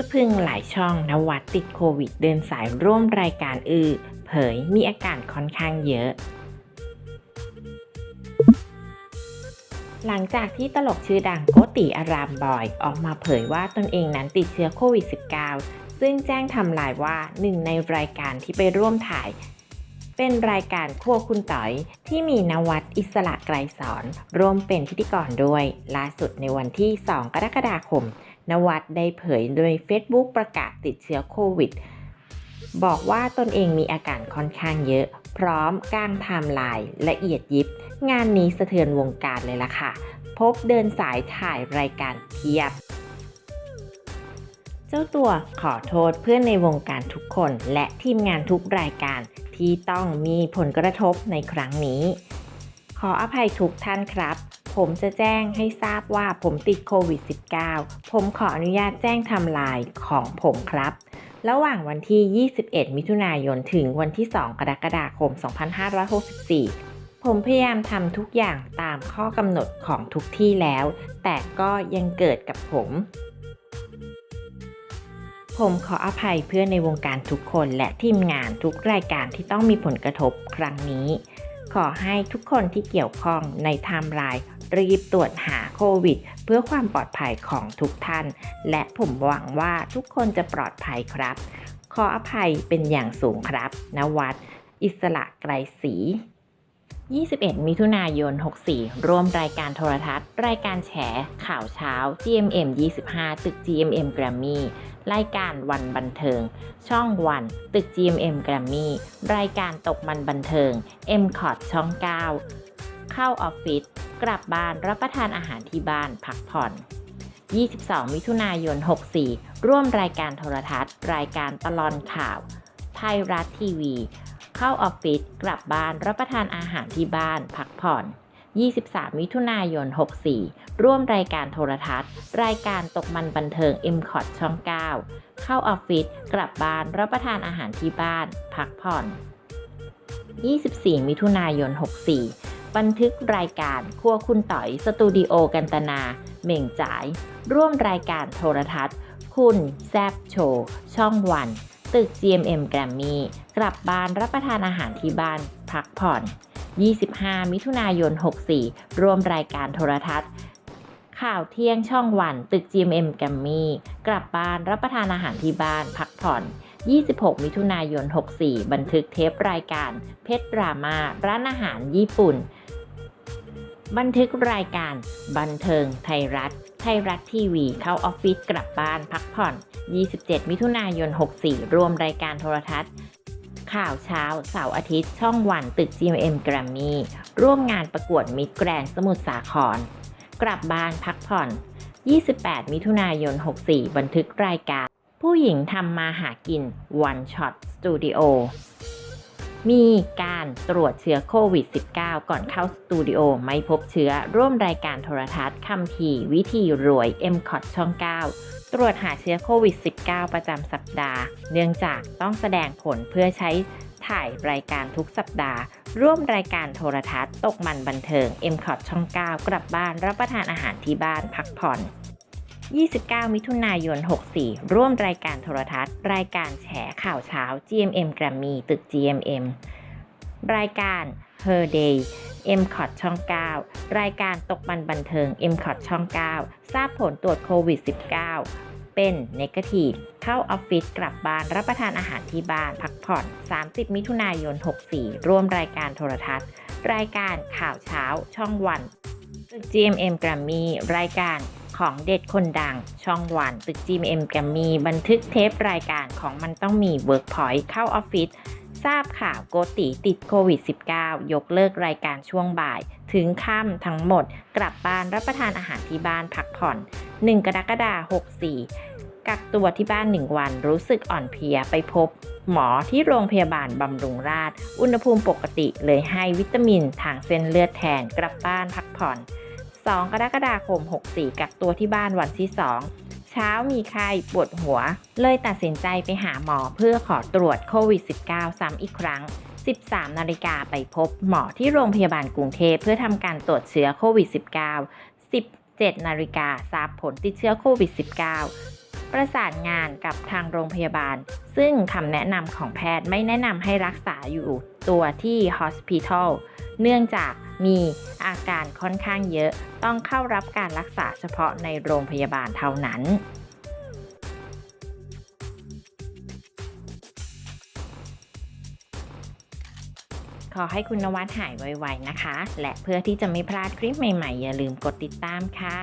ะพรึงหลายช่องนวัดติดโควิดเดินสายร่วมรายการอือเผยมีอาการค่อนข้างเยอะ หลังจากที่ตลกชื่อดังโกติอารามบอย ออกมาเผยว่าตนเองนั้นติดเชื้อโควิด -19 ซึ่งแจ้งทำลายว่าหนึ่งในรายการที่ไปร่วมถ่ายเป็นรายการครัวคุณต๋อยที่มีนวัดอิสระไกรสอนร่วมเป็นพิธีกรด้วยล่าสุดในวันที่ 2 กรกฎาคม นวัดได้เผยโดย Facebook ประกาศติดเชื้อโควิด บอกว่าตนเองมีอาการค่อนข้างเยอะ พร้อมก้างไทม์ไลน์ละเอียดยิบ งานนี้สะเทือนวงการเลยล่ะค่ะ พบเดินสายถ่ายรายการเพียบ เจ้าตัวขอโทษเพื่อนในวงการทุกคนและทีมงานทุกรายการที่ต้องมีผลกระทบในครั้งนี้ ขออภัยทุกท่านครับ ผมจะแจ้งให้ทราบว่าผมติดโควิด -19 ผมขออนุญาตแจ้งทำลายของผมครับ ระหว่างวันที่ 21 มิถุนายน ถึงวันที่ 2 กรกฎาคม 2564 ผมพยายามทำทุกอย่างตามข้อกำหนดของทุกที่แล้ว แต่ก็ยังเกิดกับผม ผมขออภัยเพื่อนในวงการทุกคนและทีมงานทุกรายการที่ต้องมีผลกระทบครั้งนี้ ขอให้ทุกคนที่เกี่ยวข้องในไทม์ไลน์รีบตรวจหาโควิด เพื่อความปลอดภัยของทุกท่าน และผมหวังว่าทุกคนจะปลอดภัยครับ ขออภัยเป็นอย่างสูงครับนวัดอิสระไกรศรี21 มิถุนายน 64 ร่วมรายการโทรทัศน์ รายการแฉ ข่าวเช้า GMM 25 ตึก GMM Grammy รายการวันบันเทิง ช่องวัน ตึก GMM Grammy รายการตกมันบันเทิง m c o t ช่อง 9 เข้าออฟฟิศกลับบ้านรับประทานอาหารที่บ้านพักผ่อน 22 มิถุนายน 64 ร่วมรายการโทรทัศน์ รายการตลอนข่าว ไทยรัฐทีวี เข้าออฟฟิศกลับบ้านรับประทานอาหารที่บ้านพักผ่อน 23 มิถุนายน 64 ร่วมรายการโทรทัศน์ รายการตกมันบันเทิง m c o t ช่อง 9 เข้าออฟฟิศกลับบ้านรับประทานอาหารที่บ้าน พักผ่อน 24 มิถุนายน 64 บันทึกรายการครัวคุณต่อยสตูดิโอกันตนาเม่งจ่าย ร่วมรายการโทรทัศน์ คุณแซบโชว์ช่องวัน ตึก GMM แกรมมี่กลับบ้านรับประทานอาหารที่บ้าน พักผ่อน 25 มิถุนายน 64 ร่วมรายการโทรทัศน์ ข่าวเที่ยงช่องวัน ตึก GMM แกรมมี่ กลับบ้านรับประทานอาหารที่บ้านพักผ่อน 26 มิถุนายน 64 บันทึกเทปรายการ เพชรดรามาร้านอาหารญี่ปุ่น บันทึกรายการบันเทิงไทยรัฐ ไทยรัฐทีวี เข้าออฟฟิศกลับบ้านพักผ่อน 27 มิถุนายน 64รวมรายการโทรทัศน์ ข่าวเช้าเสาร์อาทิตย์ช่องวันตึก GMM แกรมมี่ร่วมงานประกวดมิดแกรนสมุทรสาคร กลับบ้านพักผ่อน 28 มิถุนายน 64 บันทึกรายการ ผู้หญิงทำมาหากิน One Shot Studio มีการตรวจเชื้อโควิด -19 ก่อนเข้าสตูดิโอไม่พบเชื้อร่วมรายการโทรทัศน์คำพีวิธีรวย m c o t ช่อง 9 ตรวจหาเชื้อโควิด -19 ประจำสัปดาห์ เนื่องจากต้องแสดงผลเพื่อใช้ถ่ายรายการทุกสัปดาห์ ร่วมรายการโทรทัศน์ ตกมันบันเทิง m c o t ช่อง 9 กลับบ้านรับประทานอาหารที่บ้านพักผ่อน 29 มิถุนายน 64 ร่วมรายการโทรทัศน์ รายการแฉข่าวเช้า GMM แกรมมีตึก GMM รายการ Her Day m c o t ช่อง 9 รายการตกมันบันเทิง m c o t ช่อง 9 ทราบผลตรวจโควิด -19 เป็นเนกาทีฟเข้าออฟฟิศกลับบ้านรับประทานอาหารที่บ้านพักผ่อน 30 มิถุนายน 64 ร่วมรายการโทรทัศน์ รายการข่าวเช้าช่องวันตึก GMM แกรมมี่รายการ ของเด็ดคนดัง ช่องวันตึก GMM แกรมมี่บันทึกเทปรายการของมันต้องมี Workpoint เข้าออฟฟิศทราบข่าวโกติติดโควิด -19 ยกเลิกรายการช่วงบ่าย ถึงค่ำทั้งหมด กลับบ้านรับประทานอาหารที่บ้านพักผ่อน 1 กรกฎาคม64 กักตัวที่บ้าน 1 วันรู้สึกอ่อนเพลียไปพบ หมอที่โรงพยาบาลบำรุงราษฎร์อุณหภูมิปกติเลยให้วิตามินทางเส้นเลือดแทนกลับบ้านพักผ่อน 2 กรกฎาคม 64 กักตัวที่บ้านวันที่ 2 เช้ามีไข้ปวดหัว เลยตัดสินใจไปหาหมอเพื่อขอตรวจโควิด -19 ซ้ำอีกครั้ง 13 นาฬิกาไปพบหมอที่โรงพยาบาลกรุงเทพเพื่อทำการตรวจเชื้อโควิด -19 17นาฬิกาทราบผลติดเชื้อโควิด -19 ประสานงานกับทางโรงพยาบาล ซึ่งคำแนะนำของแพทย์ไม่แนะนำให้รักษาอยู่ตัวที่ hospital เนื่องจาก มีอาการค่อนข้างเยอะ ต้องเข้ารับการรักษาเฉพาะในโรงพยาบาลเท่านั้นขอให้คุณนวัดหายไวๆนะคะ และเพื่อที่จะไม่พลาดคลิปใหม่ๆ อย่าลืมกดติดตามค่ะ